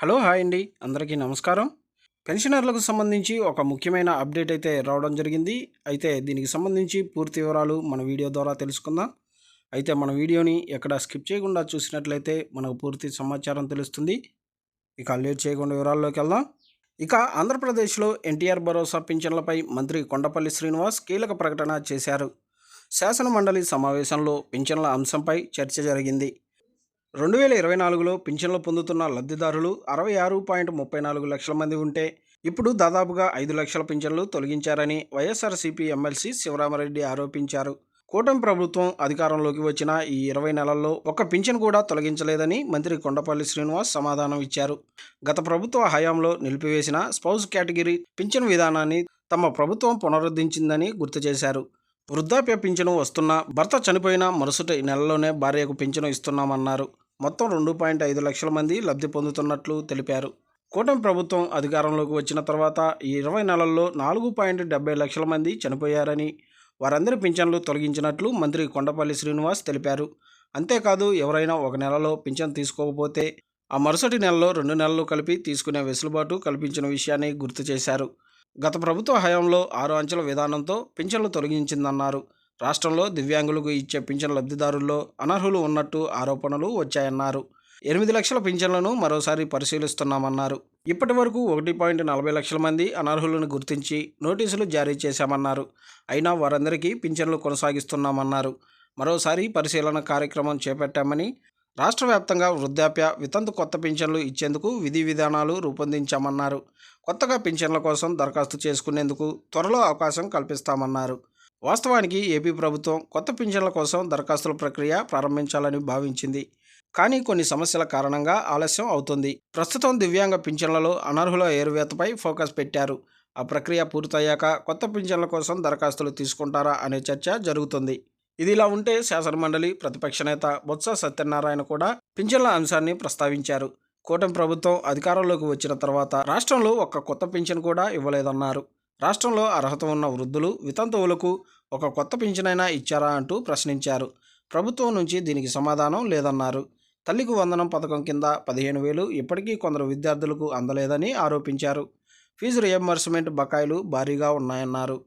Hello hi అండి. అందరికీ నమస్కారం. పెన్షనర్లకు సంబంధించి ఒక ముఖ్యమైన అప్డేట్ అయితే రావడం జరిగింది. అయితే దీనికి సంబంధించి పూర్తి వివరాలు మన వీడియో ద్వారా తెలుసుకుందాం. అయితే మన వీడియోని ఎక్కడ స్కిప్ చేయకుండా చూసినట్లయితే మనకు పూర్తి సమాచారం తెలుస్తుంది. ఇక లేట్ చేయకుండా వివరాల్లోకి వెళ్దాం. ఇక ఆంధ్రప్రదేశ్లో ఎన్టీఆర్ భరోసా పింఛన్లపై మంత్రి కొండపల్లి శ్రీనివాస్ కీలక ప్రకటన చేశారు. శాసన మండలి సమావేశంలో పింఛన్ల అంశంపై చర్చ జరిగింది. రెండు వేల ఇరవై నాలుగులో పింఛన్లు పొందుతున్న లబ్ధిదారులు అరవై ఆరు పాయింట్ ముప్పై నాలుగు లక్షల మంది ఉంటే ఇప్పుడు దాదాపుగా ఐదు లక్షల పింఛన్లు తొలగించారని వైఎస్ఆర్సీపీ ఎమ్మెల్సీ శివరామరెడ్డి ఆరోపించారు. కూటమి ప్రభుత్వం అధికారంలోకి వచ్చిన ఈ ఇరవై నెలల్లో ఒక్క పింఛన్ కూడా తొలగించలేదని మంత్రి కొండపల్లి శ్రీనివాస్ సమాధానం ఇచ్చారు. గత ప్రభుత్వ హయాంలో నిలిపివేసిన స్పౌజ్ కేటగిరీ పింఛన్ విధానాన్ని తమ ప్రభుత్వం పునరుద్ధరించిందని గుర్తు చేశారు. వృద్ధాప్య పింఛను వస్తున్న భర్త చనిపోయిన మరుసటి నెలలోనే భార్యకు పింఛను ఇస్తున్నామన్నారు. మొత్తం రెండు పాయింట్ ఐదు లక్షల మంది లబ్ధి పొందుతున్నట్లు తెలిపారు. కూటమి ప్రభుత్వం అధికారంలోకి వచ్చిన తర్వాత ఈ ఇరవై నెలల్లో నాలుగు పాయింట్ డెబ్బై లక్షల మంది చనిపోయారని వారందరి పింఛన్లు తొలగించినట్లు మంత్రి కొండపల్లి శ్రీనివాస్ తెలిపారు. అంతేకాదు ఎవరైనా ఒక నెలలో పింఛన్ తీసుకోకపోతే ఆ మరుసటి నెలలో రెండు నెలలు కలిపి తీసుకునే వెసులుబాటు కల్పించిన విషయాన్ని గుర్తు చేశారు. గత ప్రభుత్వ హయాంలో ఆరు అంచెల విధానంతో పింఛన్లు తొలగించిందన్నారు. రాష్ట్రంలో దివ్యాంగులకు ఇచ్చే పింఛన్ లబ్ధిదారుల్లో అనర్హులు ఉన్నట్టు ఆరోపణలు వచ్చాయన్నారు. ఎనిమిది లక్షల పింఛన్లను మరోసారి పరిశీలిస్తున్నామన్నారు. ఇప్పటి వరకు ఒకటి పాయింట్ నలభై లక్షల మంది అనర్హులను గుర్తించి నోటీసులు జారీ చేశామన్నారు. అయినా వారందరికీ పింఛన్లు కొనసాగిస్తున్నామన్నారు. మరోసారి పరిశీలన కార్యక్రమం చేపట్టామని రాష్ట్ర వ్యాప్తంగా వృద్ధాప్య వితంతు కొత్త పింఛన్లు ఇచ్చేందుకు విధి విధానాలు రూపొందించామన్నారు. కొత్తగా పింఛన్ల కోసం దరఖాస్తు చేసుకునేందుకు త్వరలో అవకాశం కల్పిస్తామన్నారు. వాస్తవానికి ఏపీ ప్రభుత్వం కొత్త పింఛన్ల కోసం దరఖాస్తుల ప్రక్రియ ప్రారంభించాలని భావించింది. కానీ కొన్ని సమస్యల కారణంగా ఆలస్యం అవుతుంది. ప్రస్తుతం దివ్యాంగ పింఛన్లలో అనర్హుల ఏరువేతపై ఫోకస్ పెట్టారు. ఆ ప్రక్రియ పూర్తయ్యాక కొత్త పింఛన్ల కోసం దరఖాస్తులు తీసుకుంటారా అనే చర్చ జరుగుతుంది. ఇది ఇలా ఉంటే శాసనమండలి ప్రతిపక్ష నేత బొత్స సత్యనారాయణ కూడా పింఛన్ల అంశాన్ని ప్రస్తావించారు. కూటమి ప్రభుత్వం అధికారంలోకి వచ్చిన తర్వాత రాష్ట్రంలో ఒక్క కొత్త పింఛన్ కూడా ఇవ్వలేదన్నారు. రాష్ట్రంలో అర్హత ఉన్న వృద్ధులు వితంతువులకు ఒక కొత్త పింఛనైనా ఇచ్చారా అంటూ ప్రశ్నించారు. ప్రభుత్వం నుంచి దీనికి సమాధానం లేదన్నారు. తల్లికి వందనం పథకం కింద పదిహేను వేలు ఇప్పటికీ కొందరు విద్యార్థులకు అందలేదని ఆరోపించారు. ఫీజు రియంబర్స్మెంట్ బకాయిలు భారీగా ఉన్నాయన్నారు.